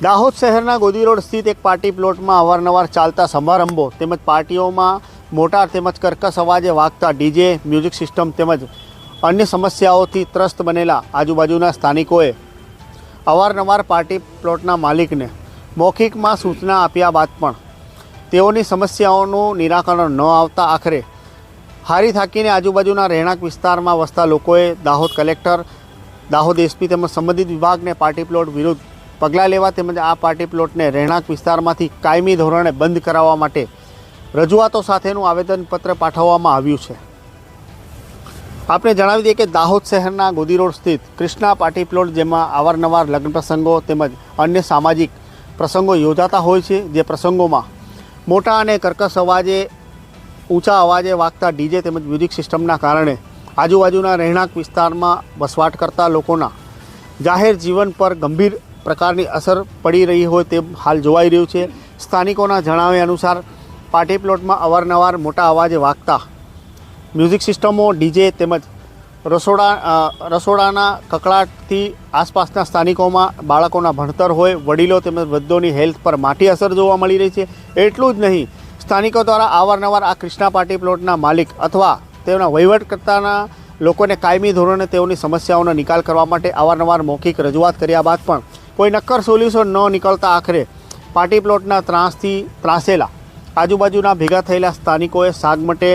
દાહોદ શહેરના ગોદી રોડ સ્થિત એક પાર્ટી પ્લોટમાં અવારનવાર ચાલતા સમારંભો તેમજ પાર્ટીઓમાં મોટા તેમજ કર્કશ અવાજે વાગતા ડીજે, મ્યુઝિક સિસ્ટમ તેમજ અન્ય સમસ્યાઓથી ત્રસ્ત બનેલા આજુબાજુના સ્થાનિકોએ અવારનવાર પાર્ટી પ્લોટના માલિકને મૌખિકમાં સૂચના આપ્યા બાદ પણ તેઓની સમસ્યાઓનું નિરાકરણ ન આવતા આખરે હારી થાકીને આજુબાજુના રહેણાંક વિસ્તારમાં વસતા લોકોએ દાહોદ કલેક્ટર, દાહોદ એસપી તેમજ સંબંધિત વિભાગને પાર્ટી પ્લોટ વિરુદ્ધ પગલાં લેવા તેમજ આ પાર્ટી પ્લોટને રહેણાંક વિસ્તારમાંથી કાયમી ધોરણે બંધ કરાવવા માટે રજૂઆતો સાથેનું આવેદનપત્ર પાઠવવામાં આવ્યું છે. આપણે જણાવી દઈએ કે દાહોદ શહેરના ગોદી રોડ સ્થિત કૃષ્ણા પાર્ટી પ્લોટ જેમાં અવારનવાર લગ્ન પ્રસંગો તેમજ અન્ય સામાજિક પ્રસંગો યોજાતા હોય છે, જે પ્રસંગોમાં મોટા અને કર્કશ અવાજે, ઊંચા અવાજે વાગતા ડીજે તેમજ મ્યુઝિક સિસ્ટમના કારણે આજુબાજુના રહેણાંક વિસ્તારમાં વસવાટ કરતા લોકોના જાહેર જીવન પર ગંભીર પ્રકારની અસર પડી રહી હોય તે હાલ જોવાઈ રહ્યું છે. સ્થાનિકોના જણાવ્યા અનુસાર પાર્ટી પ્લોટમાં અવારનવાર મોટા અવાજે વાગતા મ્યુઝિક સિસ્ટમો, ડીજે તેમજ રસોડા રસોડાના કકળાટથી આસપાસના સ્થાનિકોમાં બાળકોના ભણતર હોય, વડીલો તેમજ વૃદ્ધોની હેલ્થ પર માઠી અસર જોવા મળી રહી છે. એટલું જ નહીં, સ્થાનિકો દ્વારા અવારનવાર આ કૃષ્ણા પાર્ટી પ્લોટના માલિક અથવા તેઓના વહીવટકર્તાના લોકોને કાયમી ધોરણે તેઓની સમસ્યાઓનો નિકાલ કરવા માટે અવારનવાર મૌખિક રજૂઆત કર્યા બાદ પણ કોઈ નક્કર સોલ્યુશન ન નીકળતા આખરે પાર્ટી પ્લોટના ત્રાસથી ત્રાસેલા આજુબાજુના ભેગા થયેલા સ્થાનિકોએ સાગમટે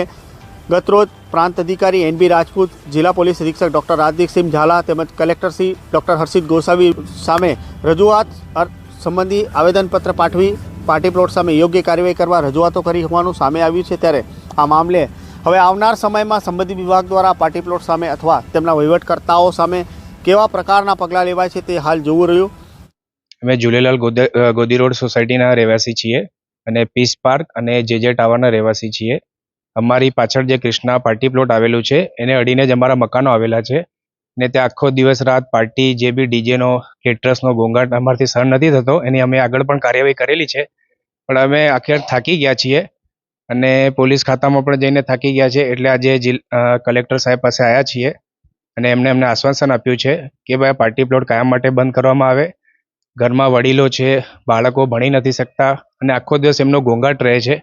ગતરોજ પ્રાંત અધિકારી એન બી રાજપૂત, જિલ્લા પોલીસ અધિક્ષક ડૉક્ટર રાજદીપસિંહ ઝાલા તેમજ કલેક્ટર શ્રી ડૉક્ટર હર્ષિત ગોસાવી સામે રજૂઆત સંબંધી આવેદનપત્ર પાઠવી પાર્ટી પ્લોટ સામે યોગ્ય કાર્યવાહી કરવા રજૂઆતો કરી હોવાનું સામે આવ્યું છે ત્યારે આ મામલે હવે આવનાર સમયમાં સંબંધિત વિભાગ દ્વારા પાર્ટી પ્લોટ સામે અથવા તેમના વહીવટકર્તાઓ સામે કેવા પ્રકારના પગલાં લેવાય છે તે હાલ જોવું રહ્યું. અમે ઝૂલેલાલ ગોદે- રોડ સોસાયટીના રહેવાસી છીએ અને પીસ પાર્ક અને જે જે ટાવરના રહેવાસી છીએ. અમારી પાછળ જે કૃષ્ણા પાર્ટી પ્લોટ આવેલું છે, એને અડીને જ અમારા મકાનો આવેલા છે. ને ત્યાં આખો દિવસ રાત પાર્ટી જે બી ડીજેનો, કેટરસનો ઘોંઘાટ અમારથી સહન નથી થતો, એની અમે આગળ પણ કાર્યવાહી કરેલી છે. પણ અમે આખરે થાકી ગયા છીએ અને પોલીસ ખાતામાં પણ જઈને થાકી ગયા છે એટલે આજે કલેક્ટર સાહેબ પાસે આવ્યા છીએ અને એમને અમને આશ્વાસન આપ્યું છે કે ભાઈ પાર્ટી પ્લોટ કાયમ માટે બંધ કરવામાં આવે. ઘરમાં વડીલો છે, બાળકો ભણી નથી શકતા અને આખો દિવસ એમનો ઘોંઘાટ રહે છે,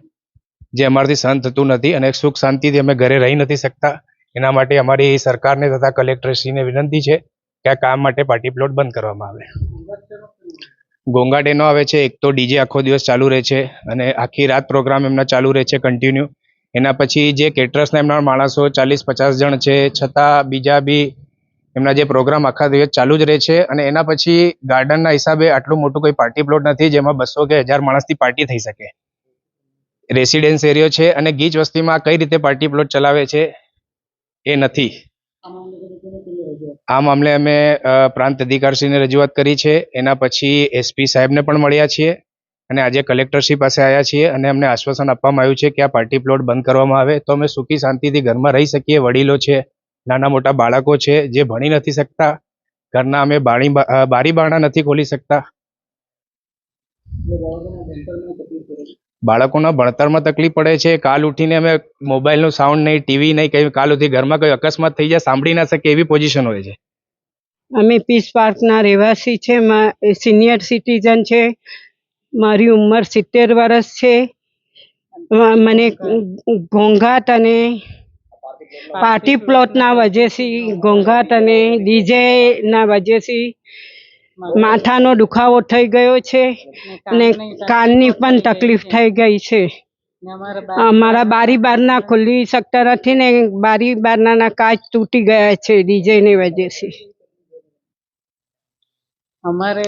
જે અમારાથી સહન થતું નથી અને સુખ શાંતિથી અમે ઘરે રહી નથી શકતા. એના માટે અમારી સરકારને તથા કલેક્ટરશ્રીને વિનંતી છે કે આ કામ માટે પાર્ટી પ્લોટ બંધ કરવામાં આવે. ઘોંઘાટ એનો આવે છે, એક તો ડીજે આખો દિવસ ચાલુ રહે છે અને આખી રાત પ્રોગ્રામ એમના ચાલુ રહે છે કન્ટિન્યુ એના પછી જે કેટરસના એમના માણસો ચાલીસ પચાસ જણ છે, છતાં બીજા બી એમના જે પ્રોગ્રામ આખા દિવસ ચાલુ જ રહે છે અને એના પછી ગાર્ડનના હિસાબે આટલું મોટું કોઈ પાર્ટી પ્લોટ નથી જેમાં બસો કે હજાર માણસની પાર્ટી થઈ શકે. રેસિડેન્સ એરિયો છે અને ગીચ વસ્તીમાં કઈ રીતે પાર્ટી પ્લોટ ચલાવે છે એ નથી. આ મામલે અમે પ્રાંત અધિકારીશ્રીને રજૂઆત કરી છે. એના પછી એસપી સાહેબને પણ મળ્યા છીએ અને આજે કલેક્ટરશ્રી પાસે આવ્યા છીએ અને અમને આશ્વાસન આપવામાં આવ્યું છે કે આ પાર્ટી પ્લોટ બંધ કરવામાં આવે. તો અમે સુખી શાંતિથી ઘરમાં રહી શકીએ, વડીલો છે નાના મોટા બાળકો છે જે ભણી નથી શકતા ઘરના અમે બારી બારી બારણા નથી ખોલી શકતા. બાળકોના ભણતરમાં તકલીફ પડે છે કાલ ઉઠીને અમે મોબાઈલનો સાઉન્ડ નહીં ટીવી નહીં કઈ કાલ ઉઠી ઘરમાં કોઈ અકસ્માત થઈ જાય સાંભળી ના શકે એવી પોઝિશન હોય છે. અમે પીસ પાર્કના રહેવાસી છે સિનિયર સિટીઝન છે મારી ઉંમર સિત્તેર વર્ષ છે. મને ઘોંઘાટ અને પાર્ટી પ્લોટના વજેથી ઘોંઘાટ અને ડીજેના વજેથી માથાનો દુખાવો થઈ ગયો છે અને કાનની પણ તકલીફ થઈ ગઈ છે. અમારા બારી બારના ખુલ્લી શકતા નથી ને બારી બારનાના કાચ તૂટી ગયા છે ડીજેની વજેથી અમારે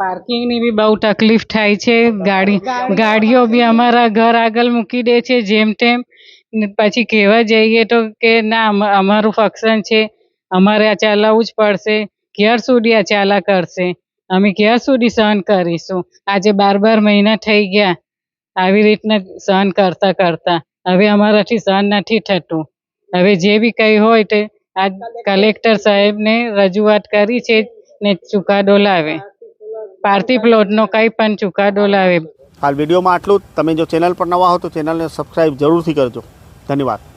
પાર્કિંગની બી બહુ તકલીફ થાય છે. ગાડી ગાડીઓ બી અમારા ઘર આગળ મૂકી દે છે જેમ તેમ. પછી કહેવા જઈએ તો કે ના, અમ- અમારું ફંક્શન છે, અમારે આ ચલાવવું જ પડશે ક્યાર સુધી આ ચાલ્યા કરશે. અમે ક્યાં સુધી સહન કરીશું. આજે બાર બાર મહિના થઈ ગયા. આવી રીતના સહન કરતા કરતા. હવે અમારાથી સહન નથી થતું. હવે જે બી કંઈ હોય તે આ કલેક્ટર સાહેબને રજૂઆત કરી છે ને ચુકાદો લાવે. પાર્થિવ પ્લોટનો કંઈ પણ ચુકાદો લાવે. હાલ વિડીયોમાં આટલું તમે જો ચેનલ પર નવા હો તો ચેનલને સબસ્ક્રાઈબ જરૂરથી કરજો. धन्यवाद.